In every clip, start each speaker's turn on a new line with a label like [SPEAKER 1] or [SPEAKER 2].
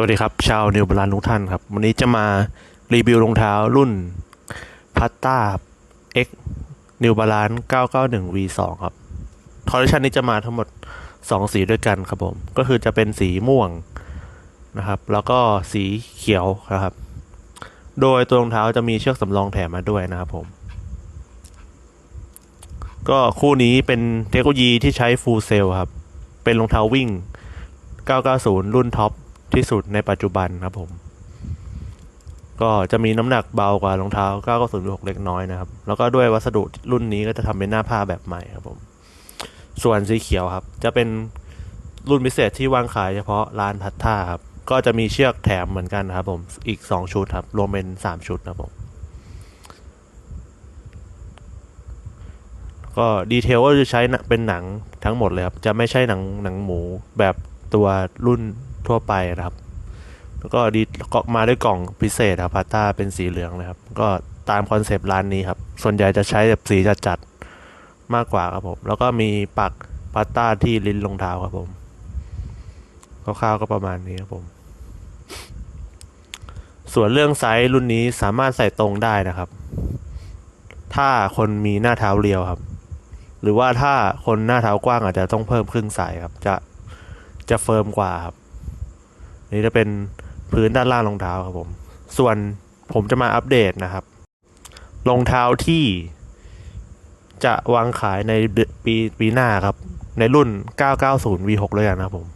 [SPEAKER 1] สวัสดีครับ ชาวนิวบาลานทุกท่านครับ วันนี้จะมารีวิวรองเท้ารุ่นพัตตา X New Balance 991 V2 ครับ คอลเลคชันนี้จะมาทั้งหมด 2 สีด้วยกันครับผม ก็คือจะเป็นสีม่วงนะครับ แล้วก็สีเขียวนะครับ โดยตัวรองเท้าจะมีเชือกสำรองแถมมาด้วยนะครับผม ก็คู่นี้เป็นเทคโนโลยีที่ใช้ฟูลเซลครับ เป็นรองเท้าวิ่ง 990 รุ่นท็อป ที่สุดในปัจจุบันครับผม ก็จะมีน้ำหนักเบากว่ารองเท้า 990 6เล็กน้อยนะครับ แล้วก็ด้วยวัสดุรุ่นนี้ก็จะทำเป็นหน้าผ้าแบบใหม่ครับผม ส่วนสีเขียวครับ จะเป็นรุ่นพิเศษที่วางขายเฉพาะร้านพัทท่าครับ ก็จะมีเชือกแถมเหมือนกันนะครับผม อีก 2 ชุดครับ รวมเป็น 3 ชุดครับผม ก็ดีเทลก็จะใช้เป็นหนังทั้งหมดเลยครับ จะไม่ใช่หนังหนังหมูแบบตัวรุ่น ทั่วไปนะครับ แล้วก็ดีก็มาด้วยกล่องพิเศษครับพาต้าเป็นสีเหลืองนะครับ ก็ตามคอนเซปต์ร้านนี้ครับ ส่วนใหญ่จะใช้แบบสีจัดๆมากกว่าครับผม แล้วก็มีปักพาต้าที่ลิ้นรองเท้าครับผมคร่าวๆก็ประมาณนี้ครับผมส่วนเรื่องไซส์รุ่นนี้สามารถใส่ตรงได้นะครับ ถ้าคนมีหน้าเท้าเรียวครับ หรือว่าถ้าคนหน้าเท้ากว้างอาจจะต้องเพิ่มครึ่งไซส์ครับ จะจะเฟิร์มกว่าครับ นี่จะเป็นพื้นด้านล่างรองเท้าครับผม ส่วนผมจะมาอัปเดตนะครับรองเท้าที่จะวางขายในปีปีหน้าครับ ในรุ่น 990 V6 เลยกันนะครับผม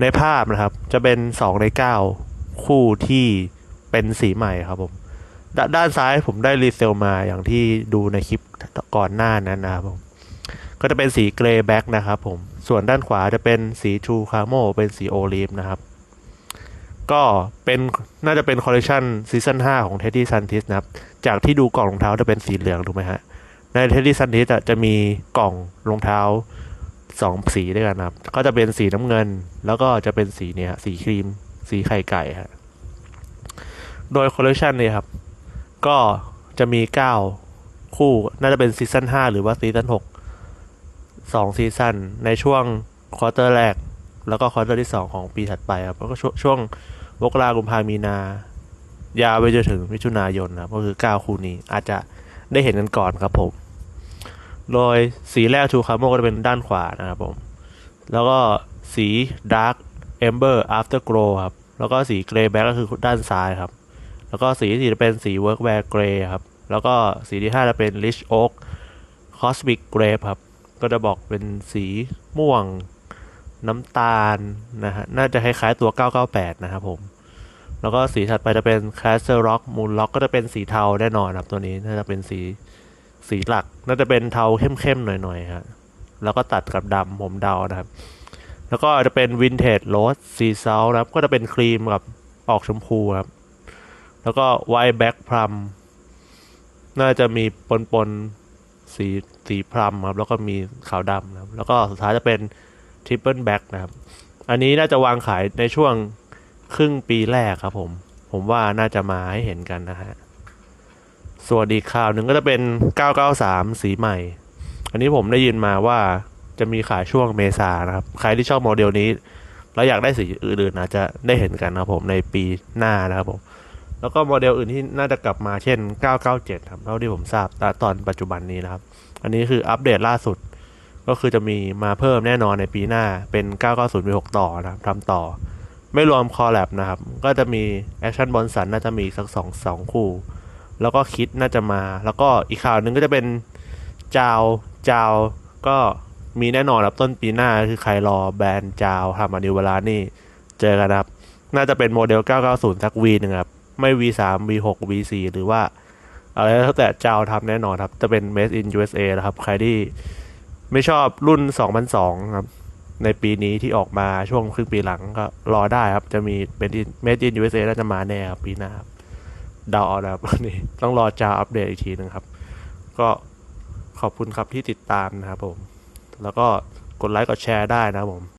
[SPEAKER 1] ในภาพนะครับจะเป็น 2 ใน 9 คู่ที่เป็นสีใหม่ครับผมดด้านซ้ายผมได้รีเซลมาอย่างที่ดูในคลิปก่อนหน้านั้นนะครับผม ก็จะเป็นสีเกรย์แบ็กนะครับผม ส่วนด้านขวาจะเป็นสีทูคาโมเป็นสีโอลีฟนะครับ ก็เป็นน่าจะเป็นคอลเลคชันซีซั่น5ของ t e d d y s u n t i s นะครับ จากที่ดูกล่องรองเท้าจะเป็นสีเหลืองถูกไหมฮะ ใน t e d d y s u n t i s จะมีกล่องรองเท้าสองสีด้วยกันครับ ก็จะเป็นสีน้ำเงิน แล้วก็จะเป็นสีเนี้ยสีครีม สีไข่ไก่ฮะ โดยคอลเลคชันนี้ครับ ก็จะมี 9 คู่น่าจะเป็นซีซั่น5หรือว่าซีซั่น6 2ซีซั่นในช่วงควอเตอร์แรกแล้วก็ควอเตอร์ที่ 2 ของปีถัดไปครับแล้วก็ช่วงช่วง มกรากุมภามีนา ยาวไปจนถึงมิถุนายนนะครับก็คือ 9 คู่นี้อาจจะได้เห็นกันก่อนครับผม โดยสีแรกทูคาโมก็จะเป็นด้านขวานะครับผม แล้วก็สีดาร์ k เอมเบอร์อัฟเตอร์โกลครับ แล้วก็สีเกรย์แบ็กก็คือด้านซ้ายครับ แล้วก็สีที่สี่จะเป็นสีเวิร์กแวร์เกรย์ครับ แล้วก็สีที่ห้าจะเป็นลิชโอ๊กคอสมิกเกรฟครับ ก็จะบอกเป็นสีม่วง น้ำตาลนะฮะ น่าจะคล้ายๆตัว 998 นะครับผม แล้วก็สีถัดไปจะเป็น Castle Rock Moon Rock ก็จะเป็นสีเทาแน่นอนครับตัวนี้ น่าจะเป็นสีสีหลัก น่าจะเป็นเทาเข้มๆหน่อยๆครับแล้วก็ตัดกับดำผมเดานะครับ แล้วก็จะเป็น Vintage Rose สีเซานะครับ ก็จะเป็นครีมกับออกชมพูครับ แล้วก็ White Back Plum น่าจะมีปนปนๆสีสีพลัมครับ แล้วก็มีขาวดำนะครับ แล้วก็สุดท้ายจะเป็น Triple Back นะครับ อันนี้น่าจะวางขายในช่วงครึ่งปีแรกครับผม ผมว่าน่าจะมาให้เห็นกันนะฮะ ส่วนอีกข่าวหนึ่งก็จะเป็น 993 สีใหม่ อันนี้ผมได้ยินมาว่าจะมีขายช่วงเมษานะครับ ใครที่ชอบโมเดลนี้แล้วอยากได้สีอื่นๆอาจจะได้เห็นกันนะครับผมในปีหน้านะครับผม แล้วก็โมเดลอื่นที่น่าจะกลับมาเช่น 997 ครับเท่าที่ผมทราบตอนปัจจุบันนี้นะครับ อันนี้คืออัปเดตล่าสุด ก็คือจะมีมาเพิ่มแน่นอนในปีหน้าเป็น 990 6ต่อนะครับทำต่อ ไม่รวมคอลแลบนะครับ ก็จะมีแอคชั่นบอลสันน่าจะมีสักสองสองคู่ แล้วก็คิดน่าจะมา แล้วก็อีกข่าวหนึ่งก็จะเป็นจาวจาวก็มีแน่นอนครับต้นปีหน้าคือใครรอแบรนด์จาวทำมานิวเวลานี่เจอกันนะครับ น่าจะเป็นโมเดล 990 สัก V หนึ่งครับ ไม่ V3 V6 V4 หรือว่าอะไรแล้วแต่เจ้าทำแน่นอนครับ จะเป็น Made in USA นะครับ ใครที่ ไม่ชอบรุ่น 2002 ครับ ในปีนี้ที่ออกมาช่วงครึ่งปีหลังก็รอได้ครับ จะมีเป็น Made in USA น่าจะมาแน่ครับปีหน้าครับดาเอานะครับนี่ต้องรอจาอัปเดตอีกทีหนึงครับ ก็ขอบคุณครับที่ติดตามนะครับผม แล้วก็กดไลค์กดแชร์ได้นะผม